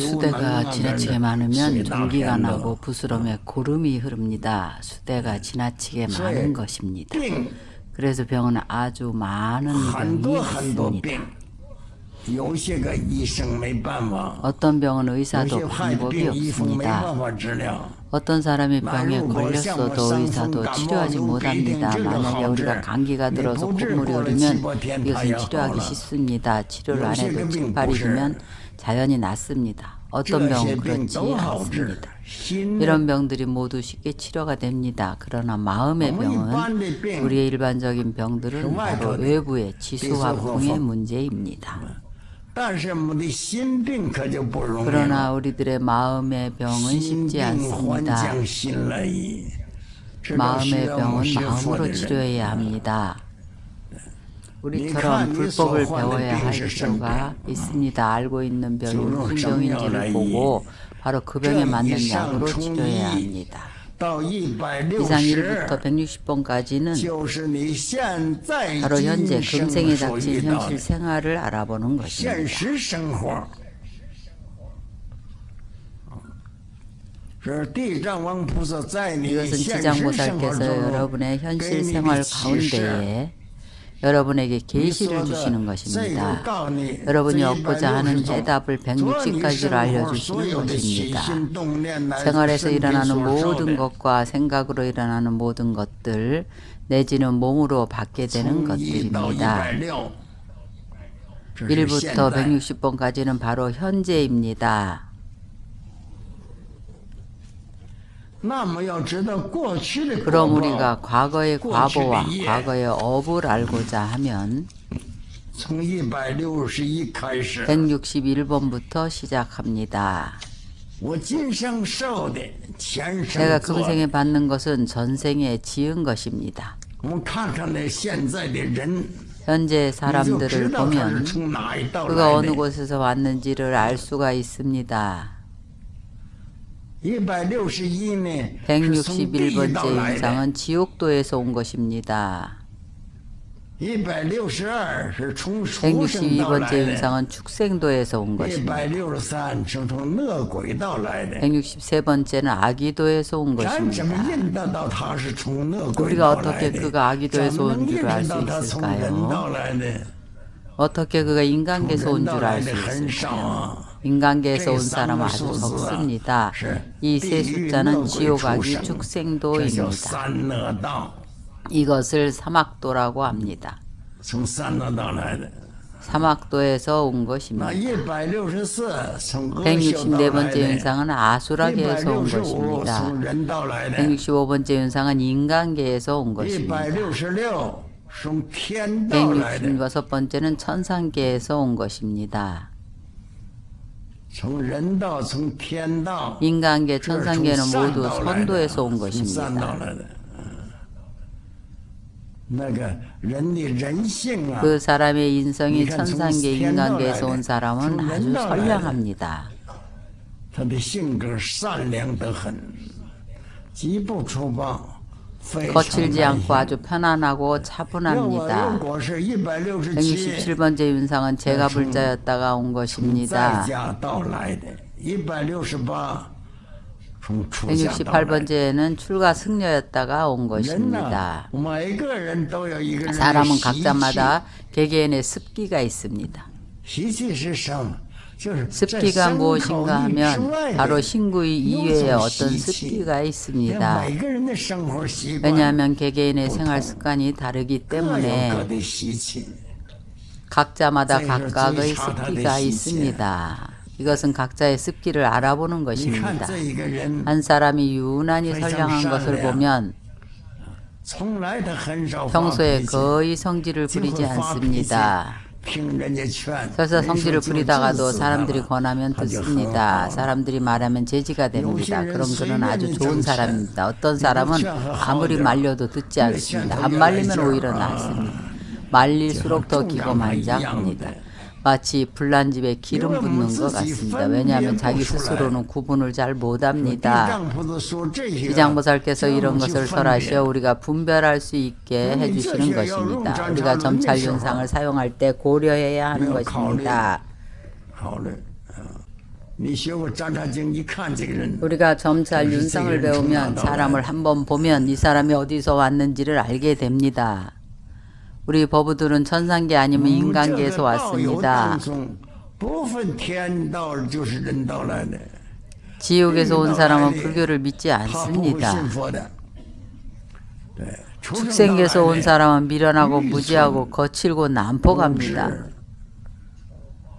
수대가 지나치게 많으면 전기가 나고 부스럼에 고름이 흐릅니다. 수대가 지나치게 많은 것입니다. 그래서 병은 아주 많은 병이 있습니다. 어떤 병은 의사도 방법이 없습니다. 어떤 사람이 병에 걸렸어도 의사도 치료하지 못합니다. 만약에 우리가 감기가 들어서 콧물이 흐르면 이것은 치료하기 쉽습니다. 치료를 안 해도 증발이 되면 자연히 낫습니다. 어떤 병은 그렇지 않습니다. 이런 병들이 모두 쉽게 치료가 됩니다. 그러나 마음의 병은 우리의 일반적인 병들은 바로 외부의 지수와 공의 문제입니다. 그러나 우리들의 마음의 병은 쉽지 않습니다. 마음의 병은 마음으로 치료해야 합니다. 우리처럼 불법을 배워야 할 필요가 있습니다. 알고 있는 병이 무슨 병인지를 보고 바로 그 병에 맞는 약으로 치료해야 합니다. 이상 1부터 160번까지는 바로 현재 금생에 닥친 현실 생활을 알아보는 것입니다. 이것은 지장보살께서 여러분의 현실 생활 가운데에 여러분에게 계시를 주시는 것입니다. 여러분이 얻고자 하는 해답을 160가지로 알려주시는 것입니다. 생활에서 일어나는 모든 것과 생각으로 일어나는 모든 것들 내지는 몸으로 받게 되는 것들입니다. 1부터 160번까지는 바로 현재입니다. 그럼 우리가 과거의 과보와 과거의 업을 알고자 하면 161번부터 시작합니다. 제가 금생에 받는 것은 전생에 지은 것입니다. 현재 사람들을 보면 그가 어느 곳에서 왔는지를 알 수가 있습니다. 161번째 인상은 지옥도에서 온 것입니다. 162번째 인상은 축생도에서 온 것입니다. 163번째는 아기도에서 온 것입니다. 우리가 어떻게 그가 아기도에서 온 줄 알 수 있을까요? 어떻게 그가 인간계에서 온 줄 알 수 있을까요? 인간계에서 온 사람 아주 적습니다. 이 세 숫자는 지옥아기 축생도입니다. 이것을 사막도라고 합니다. 사막도에서 온 것입니다. 164번째 현상은 아수라계에서 온 것입니다. 165번째 현상은 인간계에서 온 것입니다. 166번째는 천상계에서 온 것입니다. 인간계, 천상계는 모두 선도에서 온 것입니다. 그 사람의 인성이 천상계, 인간계에서 온 사람은 아주 선량합니다. 거칠지 않고 아주 편안하고 차분합니다. 167번째 윤상은 제가 불자였다가 온 것입니다. 168번째에는 출가 승려였다가 온 것입니다. 사람은 각자마다 개개인의 습기가 있습니다. 습기가 무엇인가 하면 바로 신구의 이외에 어떤 습기가 있습니다. 왜냐하면 개개인의 생활 습관이 다르기 때문에 각자마다 각각의 습기가 있습니다. 이것은 각자의 습기를 알아보는 것입니다. 한 사람이 유난히 선량한 것을 보면 평소에 거의 성질을 부리지 않습니다. 설사 성질을 부리다가도 사람들이 권하면 듣습니다. 사람들이 말하면 제지가 됩니다. 그럼 그는 아주 좋은 사람입니다. 어떤 사람은 아무리 말려도 듣지 않습니다. 안 말리면 오히려 낫습니다. 말릴수록 더 기고만장합니다. 마치 불난 집에 기름 붓는 것 같습니다. 왜냐하면 자기 스스로는 구분을 잘 못합니다. 지장보살께서 이런 것을 설하시어 우리가 분별할 수 있게 해주시는 것입니다. 우리가 점찰윤상을 사용할 때 고려해야 하는 것입니다. 우리가 점찰 윤상을 배우면 사람을 한번 보면 이 사람이 어디서 왔는지를 알게 됩니다. 우리 버부들은 천상계 아니면 인간계에서 왔습니다. 지옥에서 온 사람은 불교를 믿지 않습니다. 축생계에서 온 사람은 미련하고 무지하고 거칠고 난폭합니다.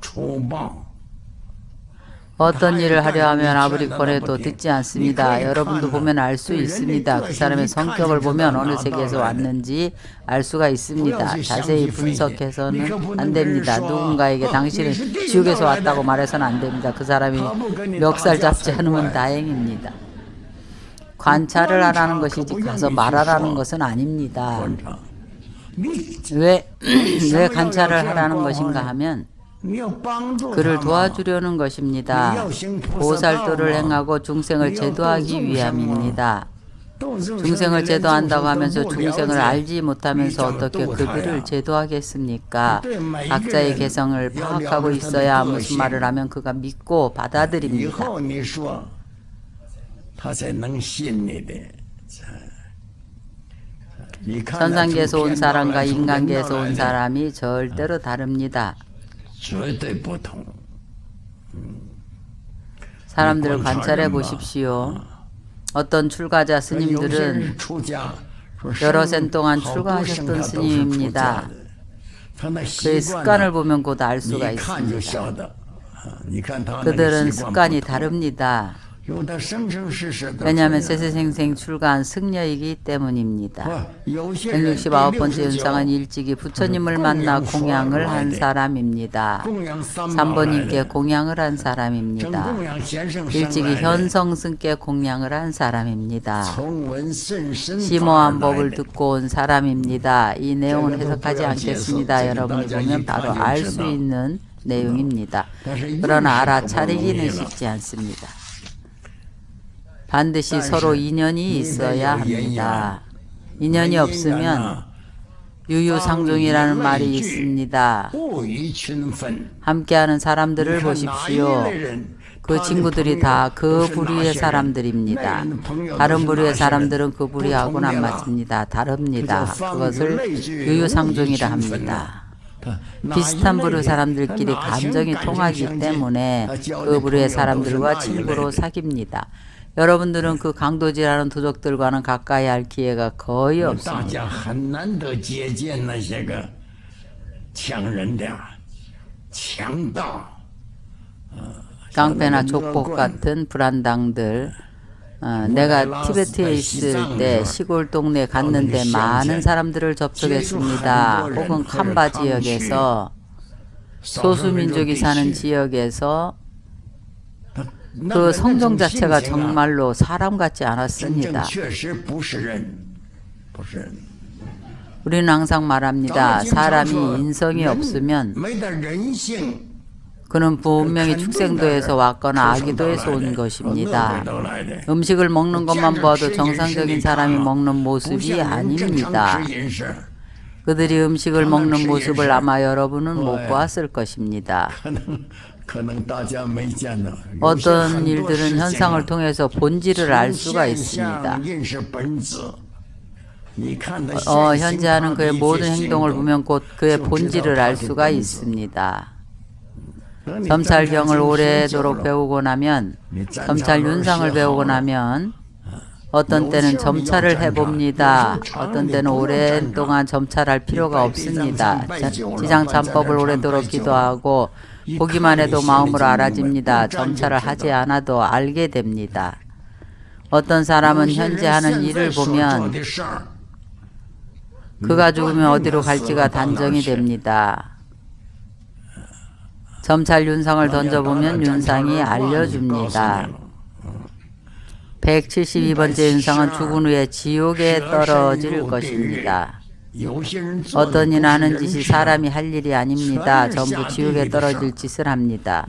초방 어떤 일을 하려 하면 아무리 권해도 듣지 않습니다. 여러분도 보면 알 수 있습니다. 그 사람의 성격을 보면 어느 세계에서 왔는지 알 수가 있습니다. 자세히 분석해서는 안 됩니다. 누군가에게 당신이 지옥에서 왔다고 말해서는 안 됩니다. 그 사람이 멱살 잡지 않으면 다행입니다. 관찰을 하라는 것이지 가서 말하라는 것은 아닙니다. 왜, 왜 관찰을 하라는 것인가 하면 그를 도와주려는 것입니다. 보살도를 행하고 중생을 제도하기 위함입니다. 중생을 제도한다고 하면서 중생을 알지 못하면서 어떻게 그들을 제도하겠습니까? 각자의 개성을 파악하고 있어야 무슨 말을 하면 그가 믿고 받아들입니다. 천상계에서 온 사람과 인간계에서 온 사람이 절대로 다릅니다. 절대 보통. 사람들을 관찰해 보십시오. 어떤 출가자 스님들은 여러 생 동안 출가하셨던 스님입니다. 그의 습관을 보면 곧 알 수가 있습니다. 그들은 습관이 다릅니다. 왜냐하면 세세생생 출가한 승려이기 때문입니다. 169번째 연상은 일찍이 부처님을 만나 공양을 한 사람입니다. 3번님께 공양을 한 사람입니다. 일찍이 현성승께 공양을 한 사람입니다. 심오한 법을 듣고 온 사람입니다. 이 내용을 해석하지 않겠습니다. 여러분이 보면 바로 알 수 있는 내용입니다. 그러나 알아차리기는 쉽지 않습니다. 반드시 서로 인연이 있어야 합니다. 인연이 없으면 유유상종이라는 말이 있습니다. 함께하는 사람들을 보십시오. 그 친구들이 다 그 부류의 사람들입니다. 다른 부류의 사람들은 그, 그 부류하고는 안 맞습니다. 다릅니다. 그것을 유유상종이라 합니다. 비슷한 부류 사람들끼리 감정이 통하기 때문에 그 부류의 사람들과 친구로 사깁니다. 여러분들은 그 강도질하는 도적들과는 가까이 할 기회가 거의 大 없습니다. 家很难得接见那些个强人的强盗。 깡패나 족복 같은 불안당들 어, 내가 티베트에 있을 때 시골 동네 갔는데 많은 사람들을 접촉했습니다. 혹은 캄바 지역에서 소수민족이 사는 지역에서 그, 그 성경 자체가 정말로 사람 같지 않았습니다. 우리는 항상 말합니다. 사람이 인성이 없으면 그는 분명히 축생도에서 왔거나 아기도에서 온 것입니다. 음식을 먹는 것만 봐도 정상적인 사람이 먹는 모습이 아닙니다. 그들이 음식을 먹는 모습을 아마 여러분은 못 보았을 것입니다. 어떤 일들은 현상을 통해서 본질을 알 수가 있습니다. 어, 현재 하는 그의 모든 행동을 보면 곧 그의 본질을 알 수가 있습니다. 점찰경을 오래도록 배우고 나면 점찰 윤상을 배우고 나면 어떤 때는 점찰을 해봅니다. 어떤 때는 오랜동안 점찰할 필요가 없습니다. 지장참법을 오래도록 기도하고 보기만 해도 마음으로 알아집니다. 점찰을 하지 않아도 알게 됩니다. 어떤 사람은 현재 하는 일을 보면 그가 죽으면 어디로 갈지가 단정이 됩니다. 점찰 윤상을 던져보면 윤상이 알려줍니다. 172번째 윤상은 죽은 후에 지옥에 떨어질 것입니다. 어떤 이는 하는 짓이 사람이 할 일이 아닙니다. 전부 지옥에 떨어질 짓을 합니다.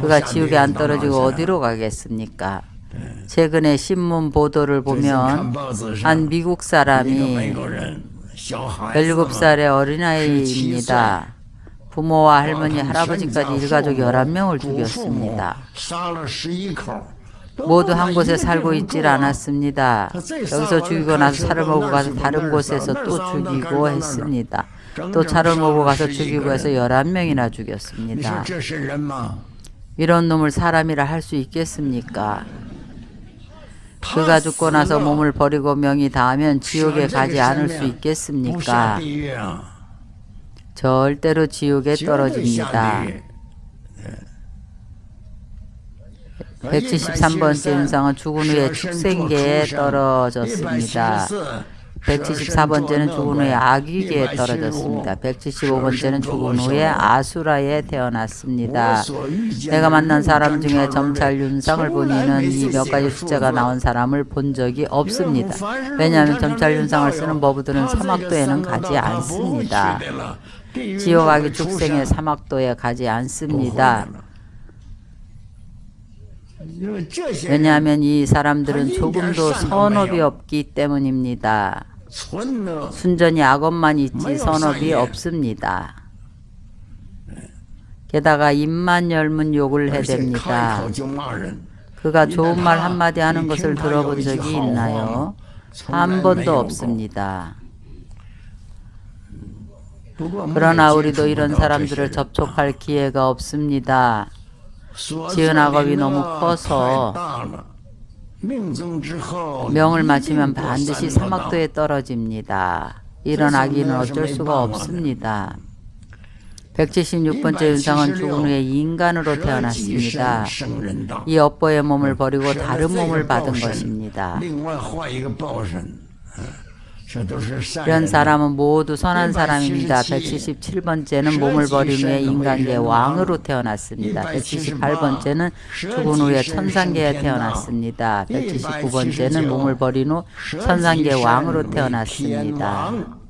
그가 지옥에 안 떨어지고 어디로 가겠습니까? 최근에 신문 보도를 보면 한 미국 사람이 17살의 어린아이입니다. 부모와 할머니, 할아버지까지 일가족 11명을 죽였습니다. 모두 한 곳에 살고 있질 않았습니다. 여기서 죽이고 나서 차를 몰고 가서 다른 곳에서 또 죽이고 했습니다. 또 차를 몰고 가서 죽이고 해서 11명이나 죽였습니다. 이런 놈을 사람이라 할 수 있겠습니까? 그가 죽고 나서 몸을 버리고 명이 닿으면 지옥에 가지 않을 수 있겠습니까? 절대로 지옥에 떨어집니다. 173번째 윤상은 죽은 후에 축생계에 떨어졌습니다. 174번째는 죽은 후에 아귀계에 떨어졌습니다. 175번째는 죽은 후에 아수라에 태어났습니다. 내가 만난 사람 중에 점찰 윤상을 본이는 이 몇 가지 숫자가 나온 사람을 본 적이 없습니다. 왜냐하면 점찰 윤상을 쓰는 법우들은 사막도에는 가지 않습니다. 지옥 아기 축생의 사막도에 가지 않습니다. 왜냐하면 이 사람들은 조금도 선업이 없기 때문입니다. 순전히 악업만 있지 선업이 없습니다. 게다가 입만 열면 욕을 해댑니다. 그가 좋은 말 한마디 하는 것을 들어본 적이 있나요? 한 번도 없습니다. 그러나 우리도 이런 사람들을 접촉할 기회가 없습니다. 지은 악업이 너무 커서 명을 마치면 반드시 사막도에 떨어집니다. 이런 악인은 어쩔 수가 없습니다. 176번째 윤상은 죽은 후에 인간으로 태어났습니다. 이 업보의 몸을 버리고 다른 몸을 받은 것입니다. 이런 사람은 모두 선한 사람입니다. 177번째는 몸을 버린 후에 인간계 왕으로 태어났습니다. 178번째는 죽은 후에 천상계에 태어났습니다. 179번째는 몸을 버린 후 천상계 왕으로 태어났습니다.